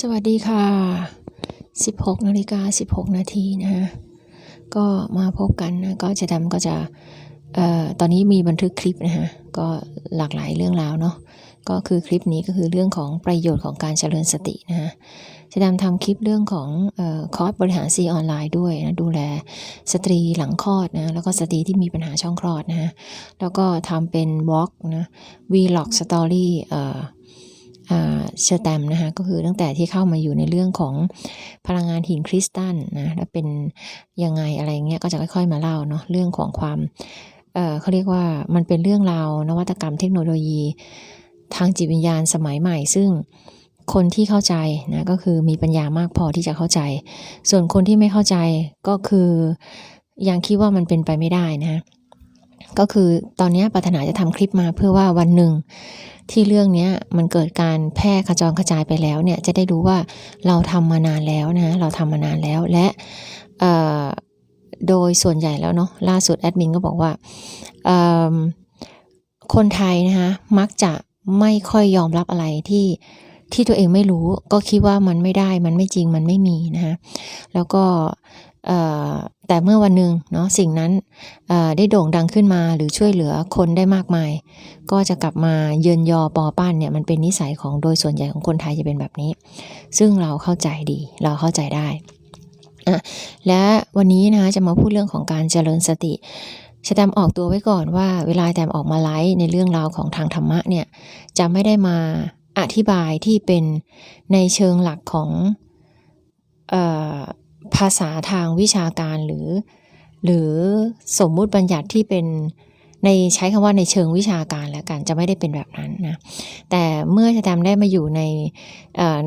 สวัสดีค่ะ 16นาฬิกา16 นาทีนะฮะ ก็มาพบกันนะ ก็จะดำก็จะเอ่อตอนนี้มีบันทึกคลิปนะฮะ ก็หลากหลายเรื่องราวเนาะ ก็คือคลิปนี้ก็คือเรื่องของประโยชน์ของการเจริญสตินะฮะจะดำทำคลิปเรื่องของออคอร์สบริหารซีออนไลน์ด้วยนะ ดูแลสตรีหลังคลอดนะ แล้วก็สตรีที่มีปัญหาช่องคลอดนะฮะ แล้วก็ทำเป็นวอล์กนะ Vlog Story เอ่ออ่ แตมนะคะก็คือตั้งแต่ที่เข้ามาอยู่ในเรื่องของพลังงานหินคริสตัลนะแล้วเป็นยังไงอะไรเงี้ยก็จะค่อยๆมาเล่าเนาะเรื่องของความเเขาเรียกว่ามันเป็นเรื่องราวนวัตกรรมเทคโนโลยีทางจิตวิญญาณสมัยใหม่ ซึ่งคนที่เข้าใจนะก็คือมีปัญญามากพอที่จะเข้าใจ ส่วนคนที่ไม่เข้าใจก็คือยังคิดว่ามันเป็นไปไม่ได้นะ ก็คือตอนนี้ปรารถนาจะทำคลิปมาเพื่อว่าวันหนึ่งที่เรื่องนี้มันเกิดการแพร่ขจรกระจายไปแล้วเนี่ยจะได้รู้ว่าเราทำมานานแล้วนะเราทำมานานแล้วและโดยส่วนใหญ่แล้วเนาะล่าสุดแอดมินก็บอกว่าคนไทยนะคะมักจะไม่ค่อยยอมรับอะไรที่ที่ตัวเองไม่รู้ ก็คิดว่ามันไม่ได้มันไม่จริงมันไม่มีนะคะแล้วก็ แต่เมื่อวันหนึ่งเนาะสิ่งนั้นได้โด่งดังขึ้นมาหรือช่วยเหลือคนได้มากมาย ก็จะกลับมาเยินยอปอป้านเนี่ยมันเป็นนิสัยของโดยส่วนใหญ่ของคนไทยจะเป็นแบบนี้ ซึ่งเราเข้าใจดีเราเข้าใจได้ และวันนี้นะคะจะมาพูดเรื่องของการเจริญสติชะแตมออกตัวไว้ก่อนว่า เวลาแตมออกมาไลฟ์ในเรื่องราวของทางธรรมะเนี่ยจะไม่ได้มาอธิบายที่เป็นในเชิงหลักของ ภาษาทางวิชาการหรือ หรือสมมุติบัญญัติที่เป็นในใช้คำว่าในเชิงวิชาการแล้วกันจะไม่ได้เป็นแบบนั้นนะแต่เมื่อชะตามได้มาอยู่ใน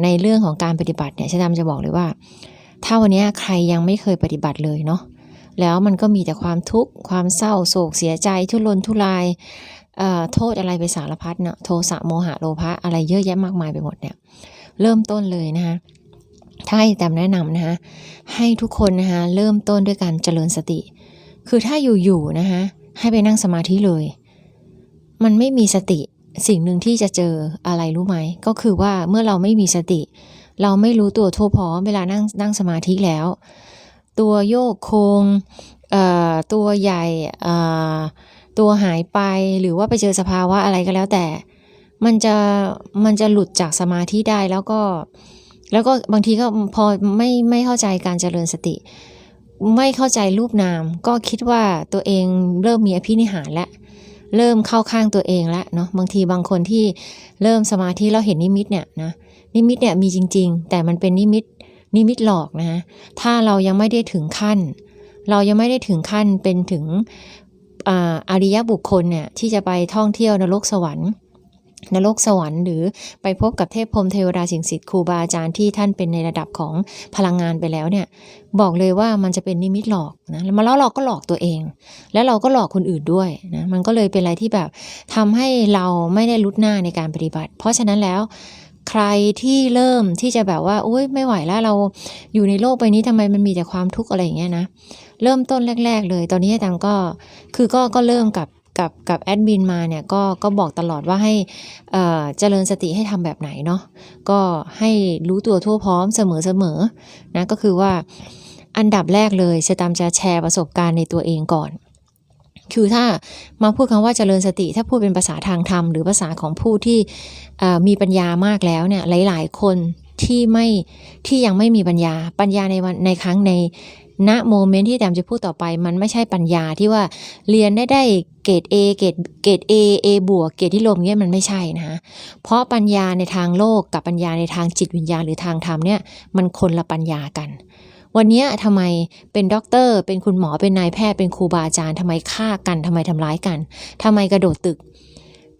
ในเรื่องของการปฏิบัติเนี่ยชะตามจะบอกเลยว่า ถ้าวันนี้ใครยังไม่เคยปฏิบัติเลยเนาะแล้วมันก็มีแต่ความทุกข์ความเศร้าโศกเสียใจทุรนทุรายโทษอะไรไปสารพัดเนาะโทสะโมหะโลภะอะไรเยอะแยะมากมายไปหมดเนี่ยเริ่มต้นเลยนะคะ ถ้าให้แตมแนะนำนะคะให้ทุกคนนะคะเริ่มต้นด้วยการเจริญสติ คือถ้าอยู่ๆนะคะให้ไปนั่งสมาธิเลย มันไม่มีสติสิ่งหนึ่งที่จะเจออะไรรู้ไหม ก็คือว่าเมื่อเราไม่มีสติ เราไม่รู้ตัวทั่วพร้อมเวลานั่งนั่งสมาธิแล้ว ตัวโยกโคงตัวใหญ่ตัวหายไปหรือว่าไปเจอสภาวะอะไรก็แล้วแต่ มันจะมันจะหลุดจากสมาธิได้แล้วก็ แล้วก็บางทีก็พอไม่ไม่เข้าใจการเจริญสติ ไม่เข้าใจรูปนาม ก็คิดว่าตัวเองเริ่มมีอภินิหารแล้วเริ่มเข้าข้างตัวเองแล้วเนาะบางทีบางคนที่เริ่มสมาธิแล้วเห็นนิมิตเนี่ยนะนิมิตเนี่ยมีจริง ๆ แต่มันเป็นนิมิตนิมิตหลอกนะถ้าเรายังไม่ได้ถึงขั้น เรายังไม่ได้ถึงขั้นเป็นถึงออริยบุคคลเนี่ยที่จะไปท่องเที่ยวนรกสวรรค์ นรกสวรรค์หรือไปพบกับเทพพรมเทวดาสิ่งศักดิ์สิทธิ์ครูบาอาจารย์ที่ท่านเป็นในระดับของพลังงานไปแล้วเนี่ยบอกเลยว่ามันจะเป็นนิมิตหลอกนะแล้วมาแล้วเราก็หลอกตัวเอง แล้วเราก็หลอกคนอื่นด้วยนะมันก็เลยเป็นอะไรที่แบบทำให้เราไม่ได้ลุดหน้าในการปฏิบัติ เพราะฉะนั้นแล้วใครที่เริ่มที่จะแบบว่าโอ๊ยไม่ไหวแล้วเราอยู่ในโลกใบนี้ทำไมมันมีแต่ความทุกข์อะไรอย่างเงี้ยนะเริ่มต้นแรก ๆ เลย ตอนนี้อาจารย์ก็คือก็ก็เริ่มกับ กับกับแอดมินมาเนี่ยก็ก็บอกตลอดว่าให้เจริญสติให้ทำแบบไหนเนาะก็ให้รู้ตัวทั่วพร้อมเสมอเสมอนะก็คือว่าอันดับแรกเลยจะตามจะแชร์ประสบการณ์ในตัวเองก่อนคือถ้ามาพูดคำว่าเจริญสติ ถ้าพูดเป็นภาษาทางธรรมหรือภาษาของผู้ที่มีปัญญามากแล้วเนี่ยหลาย ๆ คนที่ไม่ที่ยังไม่มีปัญญาปัญญาในวันในครั้งใน ณโมเมนต์ที่แตมจะพูดต่อไป มันไม่ใช่ปัญญาที่ว่าเรียนได้ได้เกรด A เกรดเกรด A A บวกเกรดที่ลมเงี้ยมันไม่ใช่นะเพราะปัญญาในทางโลกกับปัญญาในทางจิตวิญญาณหรือทางธรรมเนี่ยมันคนละปัญญากัน วันนี้ทำไมเป็นด็อกเตอร์ เป็นคุณหมอเป็นนายแพทย์เป็นครูบาอาจารย์ทำไมฆ่ากันทำไมทำร้ายกันทำไมกระโดดตึก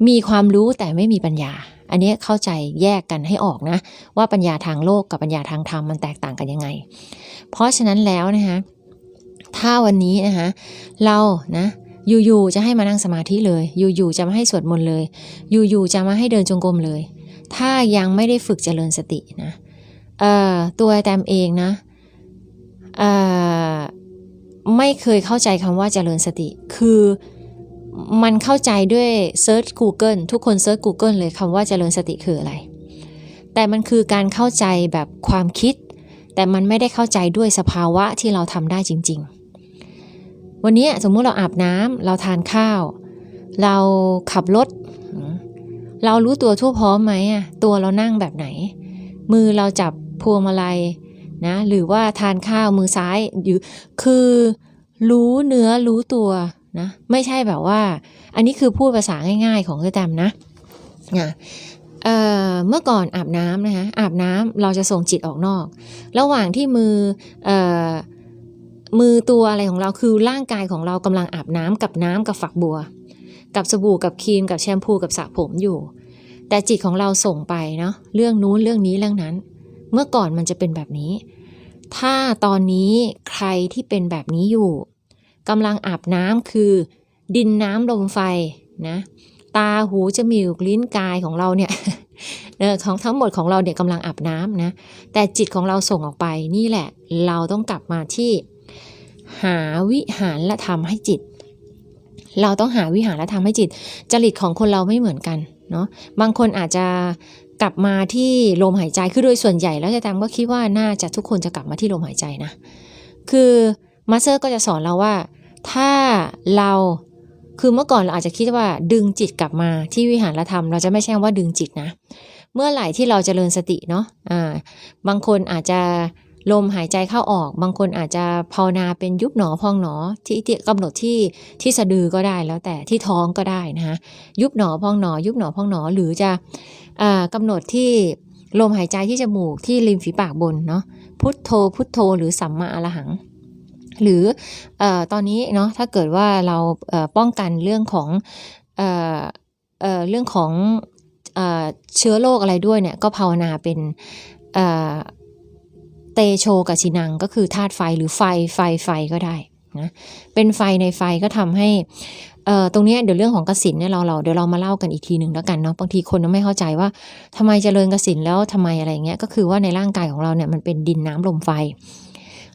มีความรู้แต่ไม่มีปัญญา อันนี้เข้าใจแยกกันให้ออกนะ ว่าปัญญาทางโลกกับปัญญาทางธรรมมันแตกต่างกันยังไง เพราะฉะนั้นแล้วนะคะถ้าวันนี้นะคะเรานะอยู่ๆจะให้มานั่งสมาธิเลย อยู่ๆจะมาให้สวดมนต์เลย อยู่ๆจะมาให้เดินจงกรมเลย ถ้ายังไม่ได้ฝึกเจริญสตินะเอ่อตัวแตมเองนะเอ่อไม่เคยเข้าใจคำว่าเจริญสติ คือ มันเข้าใจด้วยเซิร์ช Google ทุกคนเซิร์ช Google เลยคำว่าเจริญสติคืออะไร แต่มันคือการเข้าใจแบบความคิด แต่มันไม่ได้เข้าใจด้วยสภาวะที่เราทำได้จริง ๆ วันนี้สมมุติเราอาบน้ำเราทานข้าว เราขับรถ เรารู้ตัวทั่วพร้อมไหมอะตัวเรานั่งแบบไหน มือเราจับพวงมาลัยนะหรือว่าทานข้าวมือซ้ายอยู่คือรู้เนื้อรู้ตัว นะไม่ใช่แบบว่า อันนี้คือพูดภาษาง่าย ๆ ของเจ้แตมนะนะเเมื่อก่อนอาบน้ำนะคะอาบน้ำเราจะส่งจิตออกนอก ระหว่างที่มือเอ่อมือตัวอะไรของเราคือร่างกายของเรากำลังอาบน้ำกับน้ำกับฝักบัว กับสบู่กับครีมกับแชมพูกับสระผมอยู่ แต่จิตของเราส่งไปเนาะเรื่องนู้นเรื่องนี้เรื่องนั้น เมื่อก่อนมันจะเป็นแบบนี้ ถ้าตอนนี้ใครที่เป็นแบบนี้อยู่ กำลังอาบน้ำคือ ดินน้ำลมไฟนะตาหูจมูกลิ้นกายของเราเนี่ยเออของทั้งหมดของเราเนี่ยกำลังอาบน้ำนะแต่จิตของเราส่งออกไปนี่แหละ เราต้องกลับมาที่ หาวิหารและทำให้จิต เราต้องหาวิหารและทำให้จิต จริตของคนเราไม่เหมือนกันเนาะบางคนอาจจะกลับมาที่ลมหายใจคือโดยส่วนใหญ่แล้วจะตามก็คิดว่าน่าจะทุกคนจะกลับมาที่ลมหายใจนะ คือมาสเตอร์ก็จะสอนเราว่า ถ้าเราคือเมื่อก่อนเราอาจจะคิดว่าดึงจิตกลับมาที่วิหารธรรม เราจะไม่ใช่ว่าดึงจิตนะ เมื่อไหร่ที่เราจเจริญสติเนาะอ่าบางคนอาจจะลมหายใจเข้าออก บางคนอาจจะภาวนาเป็นยุบหนอพองหนอที่ที่กำหนดที่ที่สะดือก็ได้แล้วแต่ที่ท้องก็ได้นะคะยุบหนอพองหนอ ยุบหนอพองหนอหรือจะอ่ากำหนดที่ลมหายใจที่จมูกที่ริมฝีปากบนเนาะพุทโธพุทโธหรือสัมมาอรหัง หรืออตอนนี้เนาะถ้าเกิดว่าเราป้องกันเรื่องของเออเออเรื่องของเออเชื้อโรคอะไรด้วยเนี่ยก็ภาวนาเป็นเเตโชกับชินังก็คือธาตุไฟหรือไฟไฟไฟก็ได้นะเป็นไฟในไฟก็ทำให้ตรงนี้เดี๋ยวเรื่องของกสินเนี่ยเราเราเดี๋ยวเรามาเล่ากันอีกทีหนึ่งแล้วกันเนาะบางทีคนไม่เข้าใจว่าทำไมจเจริญกสินแล้วทำไมอะไรเงี้ยก็คือว่าในร่างกายของเราเนี่ยมันเป็นดินน้ำลมไฟ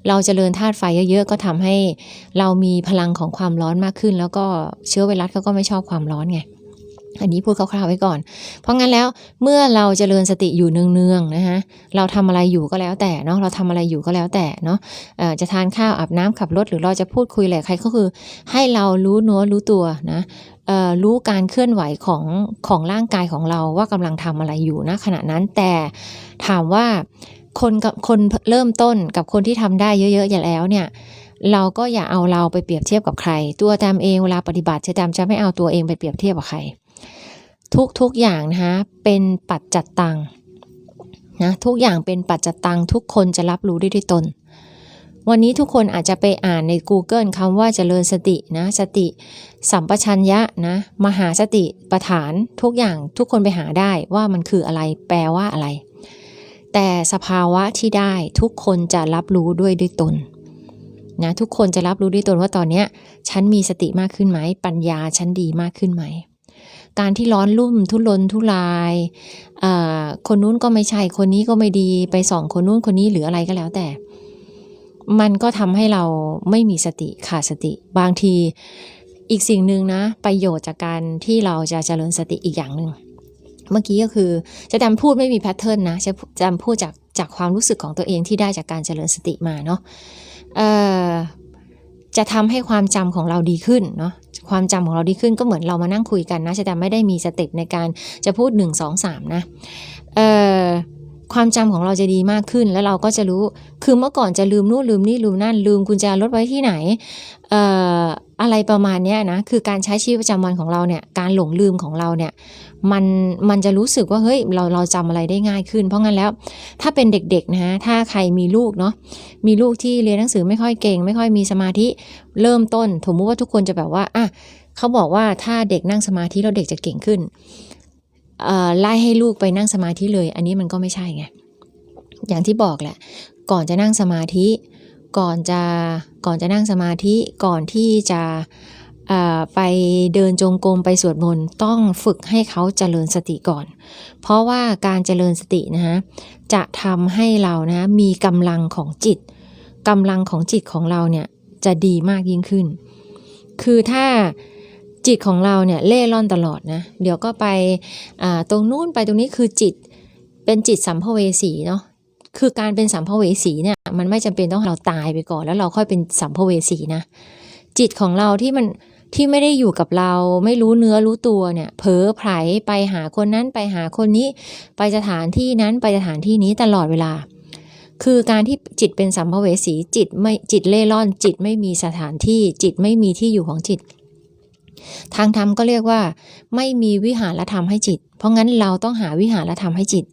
เราจเจริญธาตุไฟเยอะๆก็ทำให้เรามีพลังของความร้อนมากขึ้น แล้วก็เชื้อไวรัสเขาก็ไม่ชอบความร้อนไงอันนี้พูดคร่าวๆไว้ก่อน เพราะงั้นแล้วเมื่อเราจเจริญสติอยู่เนืองๆนะคะเราทำอะไรอยู่ก็แล้วแต่เนาะเราทำอะไรอยู่ก็แล้วแต่เนาะจะทานข้าวอาบน้ำขับรถหรือเราจะพูดคุยอะไรใครก็คือ ให้เรารู้เนัวรู้ตัวนะรู้การเคลื่อนไหวของของร่างกายของเราว่ากำลังทำอะไรอยู่นะขณะนั้นแต่ถามว่า คนกับคนเริ่มต้นกับคนที่ทำได้เยอะๆอย่างแล้วเนี่ย เราก็อย่าเอาเราไปเปรียบเทียบกับใคร ตัวแตมเองเวลาปฏิบัติจะแตมจะไม่เอาตัวเองไปเปรียบเทียบกับใคร ทุกๆอย่างนะคะเป็นปัจจัตตังนะทุกอย่างเป็นปัจจัตตังทุกคนจะรับรู้ได้ด้วยตน วันนี้ทุกคนอาจจะไปอ่านใน Google คำว่าเจริญสตินะสติ สัมปชัญญะนะมหาสติประฐานทุกอย่างทุกคนไปหาได้ว่ามันคืออะไรแปลว่าอะไร แต่สภาวะที่ได้ทุกคนจะรับรู้ด้วยด้วยตนนะทุกคนจะรับรู้ด้วยตนว่าตอนนี้ฉันมีสติมากขึ้นไหม ปัญญาฉันดีมากขึ้นไหม การที่ร้อนรุ่มทุรนทุราย คนนู้นก็ไม่ใช่คนนี้ก็ไม่ดีไปส่องคนนู้นคนนี้หรืออะไรก็แล้วแต่ มันก็ทำให้เราไม่มีสติขาดสติ บางทีอีกสิ่งหนึ่งนะ ประโยชน์จากการที่เราจะเจริญสติอีกอย่างหนึ่ง เมื่อกี้ก็คือจะจำพูดไม่มีแพทเทิร์นนะจะจำพูดจากจากความรู้สึกของตัวเองที่ได้จากการเจริญสติมาเนาะจะทำให้ความจำของเราดีขึ้นเนาะความจำของเราดีขึ้นก็เหมือนเรามานั่งคุยกันนะแต่ไม่ได้มีสเต็ปในการจะพูด 1 2 3 นะเอ่อ ความจำของเราจะดีมากขึ้นแล้วเราก็จะรู้ คือเมื่อก่อนจะลืมนู่นลืมนี่ลืมนั่นลืมกุญแจรถไว้ที่ไหนเอ่ออะไรประมาณนี้นะคือการใช้ชีวิตประจำวันของเราเนี่ยการหลงลืมของเราเนี่ยมันมันจะรู้สึกว่าเฮ้ยเราเราจำอะไรได้ง่ายขึ้น เพราะงั้นแล้วถ้าเป็นเด็กๆนะฮะถ้าใครมีลูกเนาะมีลูกที่เรียนหนังสือไม่ค่อยเก่ง ไม่ค่อยมีสมาธิเริ่มต้นสมมติว่าทุกคนจะแบบว่าอะเขาบอกว่าถ้าเด็กนั่งสมาธิแล้วเด็กจะเก่งขึ้น ไล่ให้ลูกไปนั่งสมาธิเลย อันนี้มันก็ไม่ใช่ไง อย่างที่บอกแหละ ก่อนจะนั่งสมาธิ ก่อนจะก่อนจะนั่งสมาธิ ก่อนที่จะไปเดินจงกรมไปสวดมนต์ต้องฝึกให้เขาเจริญสติก่อน เพราะว่าการเจริญสตินะฮะจะทำให้เรานะมีกำลังของจิตกำลังของจิตของเราเนี่ยจะดีมากยิ่งขึ้น คือถ้า จิตของเราเนี่ยเล่ร่อนตลอดนะ เดี๋ยวก็ไปตรงนู้นไปตรงนี้คือจิตเป็นจิตสัมภเวสีเนาะคือการเป็นสัมภเวสีเนี่ยมันไม่จำเป็นต้องเราตายไปก่อน แล้วเราค่อยเป็นสัมภเวสีนะ จิตของเราที่มันที่ไม่ได้อยู่กับเราไม่รู้เนื้อรู้ตัวเนี่ย เผลอไผลไปหาคนนั้นไปหาคนนี้ ไปสถานที่นั้นไปสถานที่นี้ตลอดเวลา คือการที่จิตเป็นสัมภเวสีจิตไม่จิตเล่ร่อน จิตไม่มีสถานที่ จิตไม่มีที่อยู่ของจิต ทางธรรมก็เรียกว่า ไม่มีวิหารธรรมให้จิต เพราะงั้นเราต้องหาวิหารธรรมให้จิต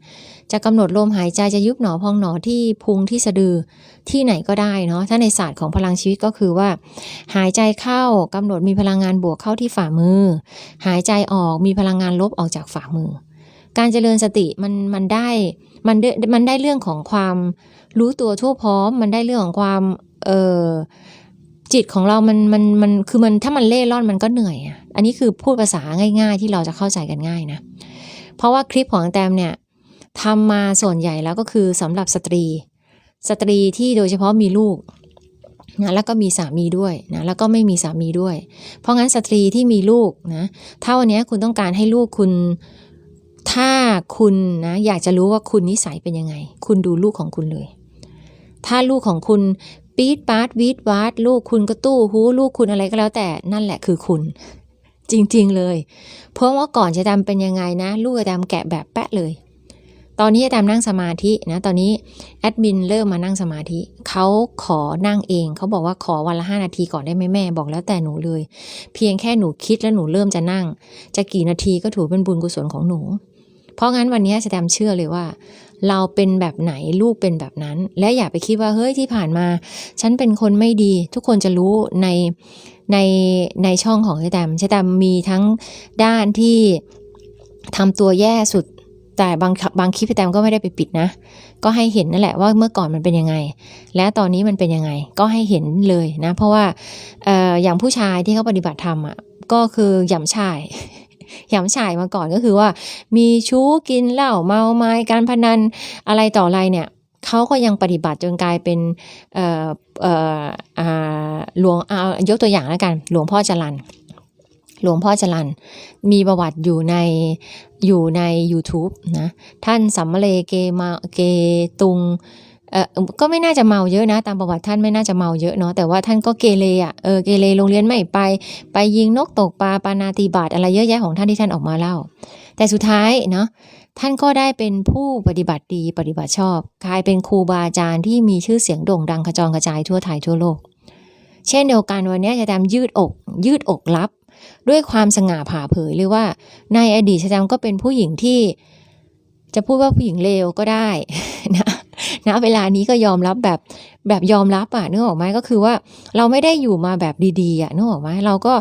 จะกำหนดลมหายใจจะยุบหนอพองหนอที่พุงที่สะดือที่ไหนก็ได้เนาะถ้าในศาสตร์ของพลังชีวิตก็คือว่า หายใจเข้ากำหนดมีพลังงานบวกเข้าที่ฝ่ามือ หายใจออกมีพลังงานลบออกจากฝ่ามือ การเจริญสติมันมันได้มันได้มันได้เรื่องของความรู้ตัวทั่วพร้อม มันได้เรื่องของความเออ จิตของเรามันมันมันคือมันถ้ามันเล่ร่อนมันก็เหนื่อยอะอันนี้คือพูดภาษาง่าย ๆ ที่เราจะเข้าใจกันง่ายนะ เพราะว่าคลิปของแตมเนี่ยทำมาส่วนใหญ่แล้วก็คือสำหรับสตรี สตรีที่โดยเฉพาะมีลูกนะแล้วก็มีสามีด้วยนะแล้วก็ไม่มีสามีด้วย เพราะงั้นสตรีที่มีลูกนะถ้าวันนี้คุณต้องการให้ลูกคุณถ้าคุณนะอยากจะรู้ว่าคุณนิสัยเป็นยังไง คุณดูลูกของคุณเลย ถ้าลูกของคุณ ปี๊ดปาร์ดวีดวาดลูกคุณก็ตู้หูลูกคุณอะไรก็แล้วแต่นั่นแหละคือคุณ จริงๆเลย เพราะว่าก่อนจะดำเป็นยังไงนะ ลูกจะดำแกะแบบแปะเลย ตอนนี้จะดำนั่งสมาธินะ ตอนนี้แอดมินเริ่มมานั่งสมาธิเขาขอนั่งเองเขาบอกว่าขอวันละห้านาทีก่อนได้ไหมแม่บอกแล้วแต่หนูเลย เพียงแค่หนูคิดแล้วหนูเริ่มจะนั่ง จะกี่นาทีก็ถือเป็นบุญกุศลของหนู เพราะงั้นวันนี้จะดำเชื่อเลยว่า เราเป็นแบบไหนลูกเป็นแบบนั้น และอย่าไปคิดว่าเฮ้ยที่ผ่านมา ฉันเป็นคนไม่ดี ทุกคนจะรู้ในในในช่องของเชแตมเชแตมมีทั้งด้านที่ทำตัวแย่สุดแต่บางบางคลิปเชแตมก็ไม่ได้ไปปิดนะ ก็ให้เห็นนั่นแหละว่าเมื่อก่อนมันเป็นยังไง และตอนนี้มันเป็นยังไง ก็ให้เห็นเลยนะ เพราะว่าอออย่างผู้ชายที่เขาปฏิบัติธรรมอะก็คือหย่ำชาย หย่ำชายมาก่อนก็คือว่า มีชู้กินเหล้าเมาไม้การพนันอะไรต่ออะไรเนี่ยเขาก็ยังปฏิบัติจนกลายเป็นหลวงเอายกตัวอย่างแล้วกัน หลวงพ่อจรันหลวงพ่อจรันมีประวัติอยู่ในอยู่ใน YouTube นะ ท่านสัมะเลเกมาเกตุง ก็ไม่น่าจะเมาเยอะนะ ตามประวัติท่านไม่น่าจะเมาเยอะเนาะแต่ว่าท่านก็เกเรอะเออเกเรโรงเรียนไม่ไป ไปยิงนกตกปลาปานาติบาตอะไรเยอะแยะของท่านที่ท่านออกมาเล่า แต่สุดท้ายเนาะท่านก็ได้เป็นผู้ปฏิบัติดีปฏิบัติชอบกลายเป็นครูบาอาจารย์ที่มีชื่อเสียงโด่งดังกระจรกระจายทั่วไทยทั่วโลก เช่นเดียวกันวันนี้จะทำยืดอก ยืดอกรับ ด้วยความสง่าผ่าเผยเลยว่าในอดีตชะดำก็เป็นผู้หญิงที่ จะพูดว่าผู้หญิงเลวก็ได้นะ นะเวลานี้ก็ยอมรับแบบแบบยอมรับอะนึกออกไหมก็คือว่าเราไม่ได้อยู่มาแบบดีๆอะนึกออกไหมเราก็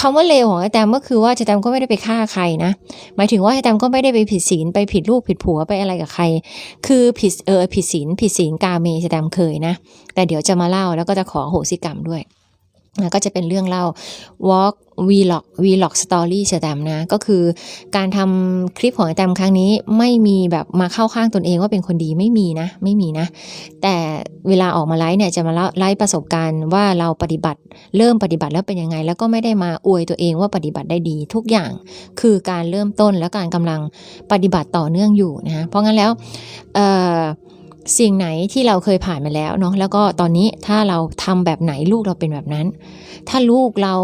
คำว่าเลวของไอ้แตมก็คือว่าไอ้แตมก็ไม่ได้ไปฆ่าใครนะ หมายถึงว่าไอ้แตมก็ไม่ได้ไปผิดศีลไปผิดลูกผิดผัวไปอะไรกับใคร คือผิดเออผิดศีลผิดศีลกาเมไอ้แตมเคยนะ แต่เดี๋ยวจะมาเล่าแล้วก็จะขอโหสิกรรมด้วย นะก็จะเป็นเรื่องเล่า walk vlog vlog story เชอแตมนะ ก็คือการทำคลิปของไอแตมครั้งนี้ไม่มีแบบมาเข้าข้างตนเองว่าเป็นคนดีไม่มีนะ ไม่มีนะ แต่เวลาออกมาไลฟ์เนี่ยจะมาเล่าไลฟ์ประสบการณ์ว่าเราปฏิบัติเริ่มปฏิบัติแล้วเป็นยังไง แล้วก็ไม่ได้มาอวยตัวเองว่าปฏิบัติได้ดี ทุกอย่างคือการเริ่มต้นและการกำลังปฏิบัติต่อเนื่องอยู่นะเพราะงั้นแล้วเอ่อ สิ่งไหนที่เราเคยผ่านมาแล้วเนาะแล้วก็ตอนนี้ถ้าเราทำแบบไหนลูกเราเป็นแบบนั้น ถ้าลูกเรา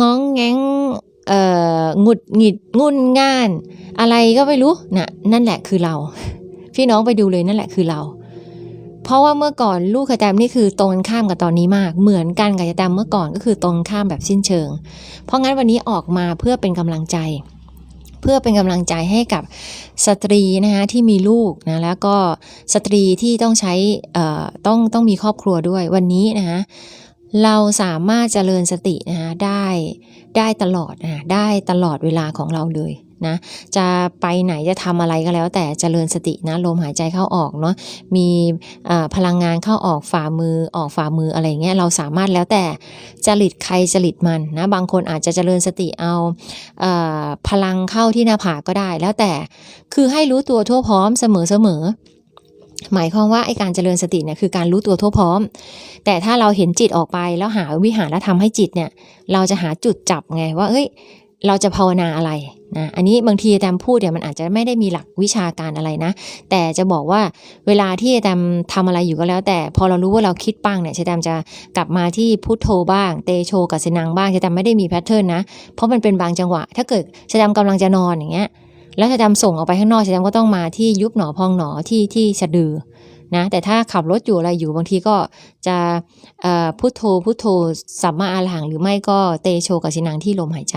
ง้องแง้งเอ่อหงุดหงิดงุนง่าน อะไรก็ไม่รู้นะนั่นแหละคือเรา พี่น้องไปดูเลยนั่นแหละคือเรา เพราะว่าเมื่อก่อนลูกกระแตมนี่คือตรงกันข้ามกับตอนนี้มาก เหมือนกันกับกระแตมเมื่อก่อนก็คือตรงข้ามแบบสิ้นเชิง เพราะงั้นวันนี้ออกมาเพื่อเป็นกำลังใจ เพื่อเป็นกำลังใจให้กับสตรีนะคะที่มีลูกนะแล้วก็สตรีที่ต้องใช้เอ่อต้องต้องมีครอบครัวด้วยวันนี้นะคะ เราสามารถเจริญสตินะคะได้ได้ตลอดนะได้ตลอดเวลาของเราเลยนะจะไปไหนจะทำอะไรก็แล้ว แต่เจริญสตินะลมหายใจเข้าออกเนาะมีพลังงานเข้าออกฝ่ามือออกฝ่ามืออะไรเงี้ยเราสามารถแล้วแต่จริตใครจริตมันนะบางคนอาจจะเจริญสติเอาเอพลังเข้าที่หน้าผากก็ได้ แล้วแต่คือให้รู้ตัวทั่วพร้อมเสมอเสมอ หมายความว่าไอการเจริญสติเนี่ยคือการรู้ตัวทั่วพร้อม แต่ถ้าเราเห็นจิตออกไปแล้วหาวิหารและทำให้จิตเนี่ย เราจะหาจุดจับไงว่าเอ้ย เราจะภาวนาอะไรนะอันนี้บางทีอาจารย์พูดเนี่ยมันอาจจะไม่ได้มีหลักวิชาการอะไรนะ แต่จะบอกว่าเวลาที่อาจารย์ทำอะไรอยู่ก็แล้ว แต่พอเรารู้ว่าเราคิดปังเนี่ยอาจารย์จะกลับมาที่พุทโธบ้าง เตโชกับเสนังบ้างอาจารย์ไม่ได้มีแพทเทิร์นนะเพราะมันเป็นบางจังหวะ ถ้าเกิดอาจารย์กำลังจะนอนอย่างเงี้ย แล้วอาจารย์ส่งออกไปข้างนอกอาจารย์ก็ต้องมาที่ยุบหนอพองหนอที่ที่สะดือนะแต่ถ้าขับรถอยู่อะไรอยู่บางทีก็จะพุทโธพุทโธสัมมาอาหังหรือไม่ก็เตโชกับสินังที่ลมหายใจ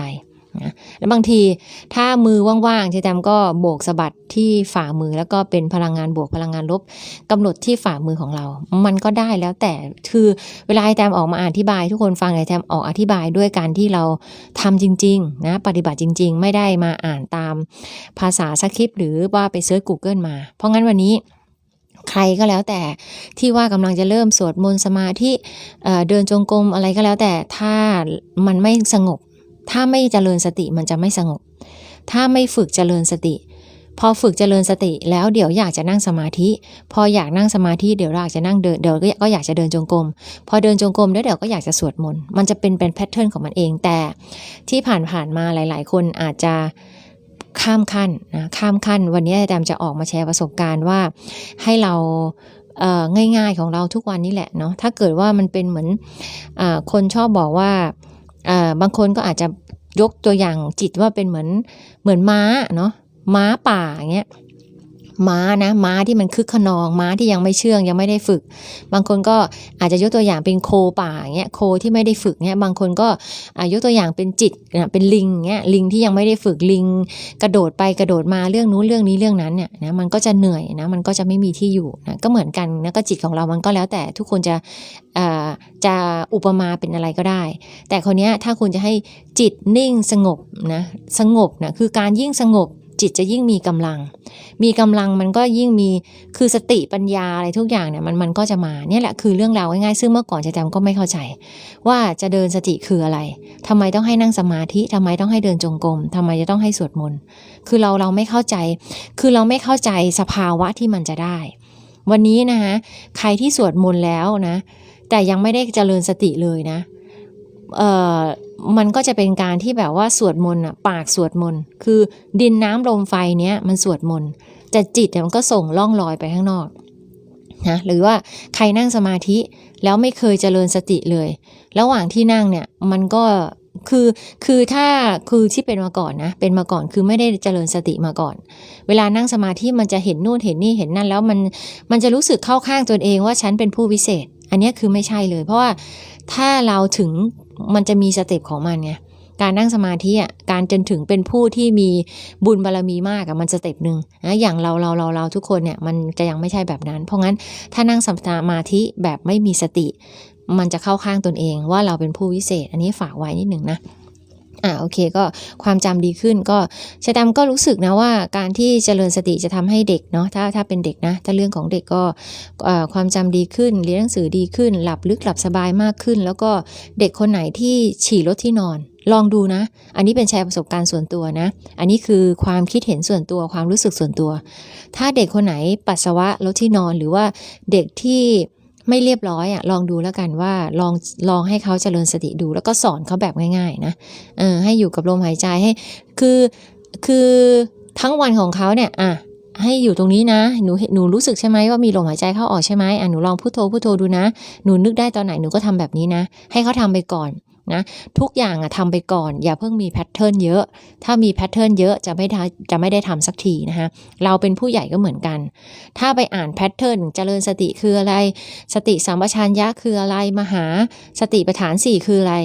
นะแล้วบางทีถ้ามือว่างๆเจแตมก็โบกสะบัดที่ฝ่ามือแล้วก็เป็นพลังงานบวกพลังงานลบกำหนดที่ฝ่ามือของเรา มันก็ได้แล้วแต่คือเวลาไอแตมออกมาอธิบาย ทุกคนฟังไอแตมออกอธิบายด้วยการที่เราทำจริงๆนะปฏิบัติจริง ๆ ไม่ได้มาอ่านตามภาษาสคริปต์หรือว่าไปเซิร์ช Google มา เพราะงั้นวันนี้ใครก็แล้วแต่ที่ว่ากำลังจะเริ่มสวดมนต์สมาธิเดินจงกรมอะไรก็แล้วแต่ถ้ามันไม่สงบ ถ้าไม่เจริญสติมันจะไม่สงบ ถ้าไม่ฝึกเจริญสติ พอฝึกเจริญสติ แล้วเดี๋ยวอยากจะนั่งสมาธิ พออยากนั่งสมาธิเดี๋ยวอยากจะนั่งเดินเดี๋ยวก็อยากจะเดินจงกรมพอเดินจงกรมแล้วเดี๋ยวก็อยากจะสวดมนต์มันจะเป็นเป็นแพทเทิร์นของมันเองแต่ที่ผ่านผ่านๆมาหลาย ๆ คนอาจจะข้ามขั้นนะข้ามขั้น วันนี้อาจารย์จะออกมาแชร์ประสบการณ์ว่าให้เราเง่ายๆของเราทุกวันนี้แหละเนาะถ้าเกิดว่ามันเป็นเหมือนอคนชอบบอกว่า บางคนก็อาจจะยกตัวอย่างจิตว่าเป็นเหมือนเหมือนม้าเนาะม้าป่าอย่างเงี้ย ม้านะม้าที่มันคึกขนองม้าที่ยังไม่เชื่องยังไม่ได้ฝึก บางคนก็อาจจะยกตัวอย่างเป็นโคป่าอย่างเงี้ยโคที่ไม่ได้ฝึกเงี้ยบางคนก็อ่ายกตัวอย่างเป็นจิตนะเป็นลิงเงี้ยลิงที่ยังไม่ได้ฝึกลิง กระโดดไปกระโดดมาเรื่องนู้นเรื่องนี้เรื่องนั้นเนี่ยนะมันก็จะเหนื่อยนะมันก็จะไม่มีที่อยู่นะก็เหมือนกันนะก็จิตของเรามันก็แล้วแต่ทุกคนจะจะอุปมาเป็นอะไรก็ได้ แต่คนนี้ถ้าคุณจะให้จิตนิ่งสงบนะสงบนะคือการยิ่งสงบ จิตจะยิ่งมีกำลัง มีกำลังมันก็ยิ่งมีคือสติปัญญาอะไรทุกอย่างเนี่ยมันมันก็จะมาเนี่ยแหละคือเรื่องราวง่ายๆซึ่งเมื่อก่อนจะแจมก็ไม่เข้าใจ ว่าจะเดินสติคืออะไรทำไมต้องให้นั่งสมาธิทำไมต้องให้เดินจงกรมทำไมจะต้องให้สวดมนต์คือเราเราไม่เข้าใจ คือเราไม่เข้าใจสภาวะที่มันจะได้ วันนี้นะคะใครที่สวดมนต์แล้วนะ แต่ยังไม่ได้เจริญสติเลยนะเอ่อ มันก็จะเป็นการที่แบบว่าสวดมนต์อะปากสวดมนต์คือดินน้ำลมไฟเนี้ยมันสวดมนต์แต่จิตเนี่ยมันก็ส่งล่องลอยไปข้างนอกนะหรือว่าใครนั่งสมาธิแล้วไม่เคยเจริญสติเลย ระหว่างที่นั่งเนี่ยมันก็คือคือถ้าคือที่เป็นมาก่อนนะเป็นมาก่อนคือไม่ได้เจริญสติมาก่อน เวลานั่งสมาธิมันจะเห็นนู่นเห็นนี่เห็นนั่น แล้วมันมันจะรู้สึกเข้าข้างตนเองว่าฉันเป็นผู้วิเศษ อันนี้คือไม่ใช่เลย เพราะว่าถ้าเราถึง มันจะมีสเต็ปของมันไงการนั่งสมาธิอะการจนถึงเป็นผู้ที่มีบุญบารรมีมากอะมันสเต็ปหนึ่งนะอย่างเราเราเราเราทุกคนเนี่ยมันจะยังไม่ใช่แบบนั้น เพราะงั้นถ้านั่งสมาธิแบบไม่มีสติ มันจะเข้าข้างตนเองว่าเราเป็นผู้วิเศษ อันนี้ฝากไว้นิดหนึ่งนะ อ่าโอเคก็ความจำดีขึ้นก็ชะตามก็รู้สึกนะว่าการที่เจริญสติจะทำให้เด็กเนาะถ้าถ้าเป็นเด็กนะถ้าเรื่องของเด็กก็เอ่อความจำดีขึ้นเรียนหนังสือดีขึ้น หลับลึกหลับสบายมากขึ้น แล้วก็เด็กคนไหนที่ฉี่รถที่นอนลองดูนะ อันนี้เป็นแชร์ประสบการณ์ส่วนตัวนะ อันนี้คือความคิดเห็นส่วนตัวความรู้สึกส่วนตัว ถ้าเด็กคนไหนปัสสาวะรถที่นอนหรือว่าเด็กที่ ไม่เรียบร้อยอะลองดูแล้วกันว่าลองลองให้เขาเจริญสติดู แล้วก็สอนเขาแบบง่าย ๆ นะเออให้อยู่กับลมหายใจให้ คือคือทั้งวันของเขาเนี่ยอะให้อยู่ตรงนี้นะ หนูหนูรู้สึกใช่ไหมว่ามีลมหายใจเข้าออกใช่ไหมอะหนูลองพุโทโธพุโทโธดูนะ หนูนึกได้ตอนไหนหนูก็ทำแบบนี้นะ ให้เขาทำไปก่อน นะทุกอย่างอะทำไปก่อน อย่าเพิ่งมีแพทเทิร์นเยอะ ถ้ามีแพทเทิร์นเยอะจะไม่ได้จะไม่ได้ทำสักทีนะคะเราเป็นผู้ใหญ่ก็เหมือนกัน ถ้าไปอ่านแพทเทิร์นเจริญสติคืออะไร สติสัมปชัญญะคืออะไรมหาสติปัฏฐานสี่คืออะไร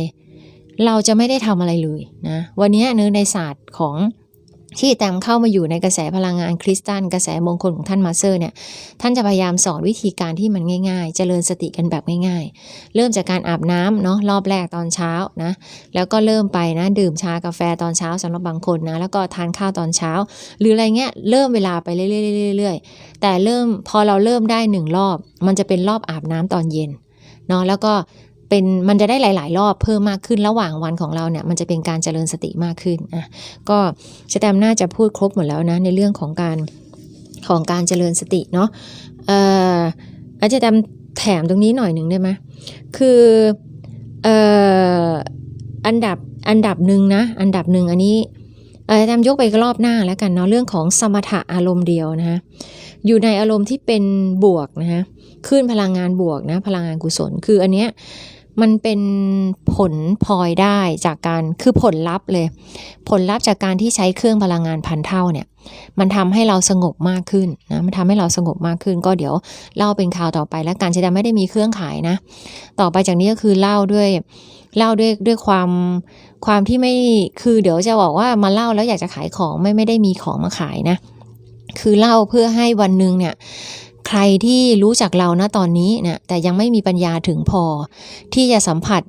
เราจะไม่ได้ทำอะไรเลยนะวันนี้เนื้อในศาสตร์ของ ที่แตมเข้ามาอยู่ในกระแสพลังงานคริสตัลกระแสมงคลของท่านมาเตอร์เนี่ยท่านจะพยายามสอนวิธีการที่มันง่าย ๆ เจริญสติกันแบบง่าย ๆ เริ่มจากการอาบน้ำเนาะรอบแรกตอนเช้านะแล้วก็เริ่มไปนะดื่มชากาแฟตอนเช้าสำหรับบางคนนะแล้วก็ทานข้าวตอนเช้า หรืออะไรเงี้ยเริ่มเวลาไปเรื่อยๆๆๆแต่เริ่มพอเราเริ่มได้หนึ่งรอบ มันจะเป็นรอบอาบน้ำตอนเย็นเนาะแล้วก็ เป็นมันจะได้หลาย ๆ รอบเพิ่มมากขึ้นระหว่างวันของเราเนี่ยมันจะเป็นการเจริญสติมากขึ้นอะก็สแตมน่าจะพูดครบหมดแล้วนะในเรื่องของการของการเจริญสติเนาะเอ่ออาจจะแตมแถมตรงนี้หน่อยหนึ่งได้ไหมคือเอ่ออันดับอันดับหนึ่งนะอันดับหนึ่งอันนี้เออจำยกไปรอบหน้าแล้วกันเนาะเรื่องของสมถะอารมณ์เดียวนะคะอยู่ในอารมณ์ที่เป็นบวกนะคะคลื่นพลังงานบวกนะพลังงานกุศลคืออันเนี้ย มันเป็นผลพลอยได้จากการคือผลลัพธ์เลย ผลลัพธ์จากการที่ใช้เครื่องพลังงานพันเท่าเนี่ย มันทำให้เราสงบมากขึ้นนะมันทำให้เราสงบมากขึ้น ก็เดี๋ยวเล่าเป็นข่าวต่อไป แล้วการจะได้ไม่ได้มีเครื่องขายนะ ต่อไปจากนี้ก็คือเล่าด้วยเล่าด้วยด้วยความความที่ไม่คือเดี๋ยวจะบอกว่ามาเล่าแล้วอยากจะขายของไม่ไม่ได้มีของมาขายนะ คือเล่าเพื่อให้วันหนึ่งเนี่ย ใครที่รู้จักเรานะตอนนี้เนี่ยแต่ยังไม่มีปัญญาถึงพอ ที่จะสัมผัส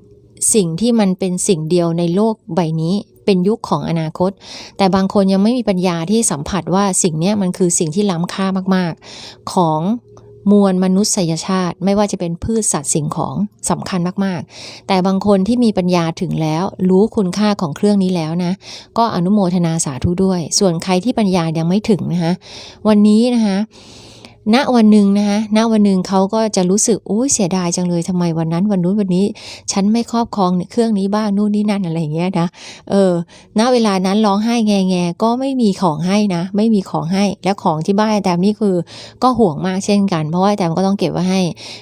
สิ่งที่มันเป็นสิ่งเดียวในโลกใบนี้เป็นยุคของอนาคต แต่บางคนยังไม่มีปัญญาที่สัมผัสว่าสิ่งนี้มันคือสิ่งที่ล้ำค่ามากๆ ของมวลมนุษยชาติ ไม่ว่าจะเป็นพืชสัตว์สิ่งของสำคัญมากๆ แต่บางคนที่มีปัญญาถึงแล้ว รู้คุณค่าของเครื่องนี้แล้วนะ ก็อนุโมทนาสาธุด้วย ส่วนใครที่ปัญญายังไม่ถึงนะคะวันนี้นะคะ ณวันหนึ่งนะคะณวันหนึ่งเขาก็จะรู้สึกอุ้ยเสียดายจังเลยทำไมวันนั้น วันนู้นวันนี้ ฉันไม่ครอบครองเครื่องนี้บ้างนู่นนี่นั่นอะไรอย่างเงี้ยนะเออณเวลานั้นร้องไห้แงแงก็ไม่มีของให้นะ ไม่มีของให้และของที่บ้านแตมนี่คือก็ห่วงมากเช่นกัน เพราะว่าแตมก็ต้องเก็บไว้ให้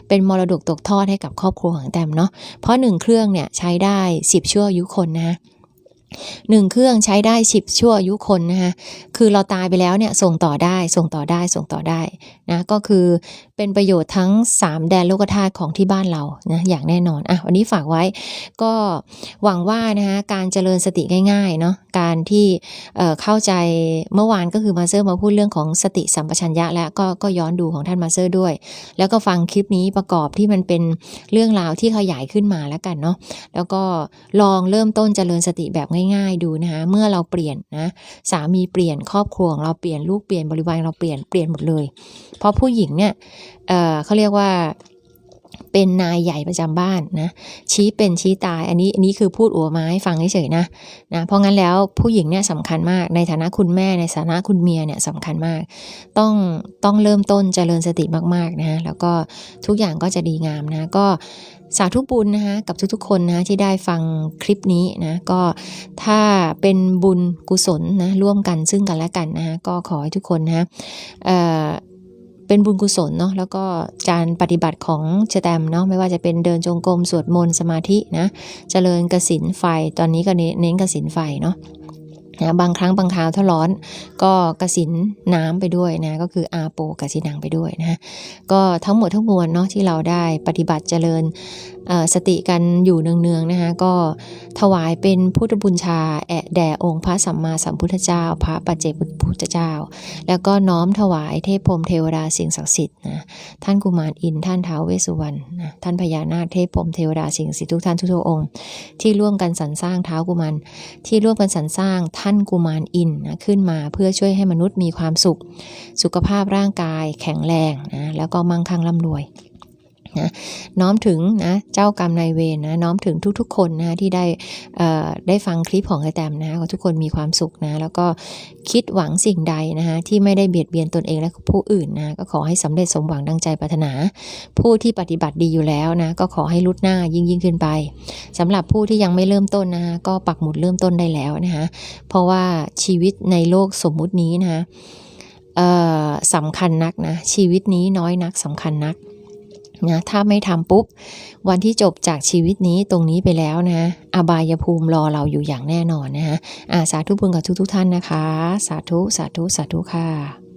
เป็นมรดกตกทอดให้กับครอบครัวของแตมเนาะเพราะหนึ่งเครื่องเนี่ยใช้ได้ 10 ชั่วอายุคนนะ หนึ่งเครื่องใช้ได้10ชั่วอายุคนนะคะคือเราตายไปแล้วเนี่ยส่งต่อได้ส่งต่อได้ส่งต่อได้นะก็คือเป็นประโยชน์ทั้ง 3 แดนโลกธาตุของที่บ้านเรานะอย่างแน่นอนอะวันนี้ฝากไว้ก็หวังว่านะคะการเจริญสติง่ายๆเนาะการที่เอ่อเข้าใจเมื่อวานก็คือมาเซอร์มาพูดเรื่องของสติสัมปชัญญะแล้วก็ก็ย้อนดูของท่านมาเซอร์ด้วย แล้วก็ฟังคลิปนี้ประกอบที่มันเป็นเรื่องราวที่ขยายขึ้นมาแล้วกันเนาะแล้วก็ลองเริ่มต้นเจริญสติแบบง่ายๆดูนะคะเมื่อเราเปลี่ยนนะสามีเปลี่ยนครอบครัวเราเปลี่ยนลูกเปลี่ยนบริวารเราเปลี่ยนเปลี่ยนหมดเลย เพราะผู้หญิงเนี่ยเเขาเรียกว่าเป็นนายใหญ่ประจำบ้านนะชี้เป็นชี้ตาย อันนี้อันนี้คือพูดอัวไม้ฟังเฉยๆนะนะเพราะงั้นแล้วผู้หญิงเนี่ยสำคัญมากในฐานะคุณแม่ในฐานะคุณเมียเนี่ยสำคัญมาก ต้องต้องเริ่มต้นเจริญสติมากๆนะแล้วก็ทุกอย่างก็จะดีงามนะก็ สาธุบุญนะคะกับทุกๆคนนะที่ได้ฟังคลิปนี้นะก็ถ้าเป็นบุญกุศลนะร่วมกันซึ่งกันและกันนะก็ขอให้ทุกคนนะเอ่อเป็นบุญกุศลเนาะแล้วก็การปฏิบัติของเชแตมเนาะไม่ว่าจะเป็นเดินจงกรมสวดมนต์สมาธินะเจริญกสินไฟตอนนี้ก็เน้นเน้นกสินไฟเนาะ นะบางครั้งบางคราวถ้าร้อนก็กระสินน้ำไปด้วยนะก็คืออาโปกสินังไปด้วยนะก็ทั้งหมดทั้งมวลเนาะที่เราได้ปฏิบัติเจริญสติกันอยู่เนืองๆนะคะก็ถวายเป็นพุทธบุญชาแอะแด่องค์พระสัมมาสัมพุทธเจ้า พระปัจเจกพุทธเจ้า แล้วก็น้อมถวายเทพพรมเทวดาสิ่งศักดิ์สิทธิ์นะท่านกุมารอินท่านท้าวเวสุวรรณนะท่านพญานาคเทพพรมเทวดาสิ่งศักดิ์สิทธิ์ทุกท่านทุกองค์ ที่ร่วมกันสรรสร้างเท้าวกุมารที่ร่วมกันสรรสร้างท่านกุมารอินนะขึ้นมาเพื่อช่วยให้มนุษย์มีความสุข สุขภาพร่างกายแข็งแรงนะแล้วก็มั่งคั่งร่ำรวย นะน้อมถึงนะเจ้ากรรมนายเวรนะน้อมถึงทุกๆ คนนะที่ได้ได้ฟังคลิปของไอแตมนะขอทุกคนมีความสุขนะ แล้วก็คิดหวังสิ่งใดนะคะที่ไม่ได้เบียดเบียนตนเองและผู้อื่นนะก็ขอให้สำเร็จสมหวังดังใจปรารถนา ผู้ที่ปฏิบัติดีอยู่แล้วนะก็ขอให้ลุดหน้ายิ่งยิ่งขึ้นไปสำหรับผู้ที่ยังไม่เริ่มต้นนะคะก็ปักหมุดเริ่มต้นได้แล้วนะคะเพราะว่าชีวิตในโลกสมมุตินี้นะคะสำคัญนักนะชีวิตนี้น้อยนักสำคัญนัก นะถ้าไม่ทำปุ๊บ วันที่จบจากชีวิตนี้ตรงนี้ไปแล้วนะอบายภูมิรอเราอยู่อย่างแน่นอนนะฮะอาสาธุบุญกับทุกทุกท่านนะคะ สาธุ สาธุ สาธุค่ะ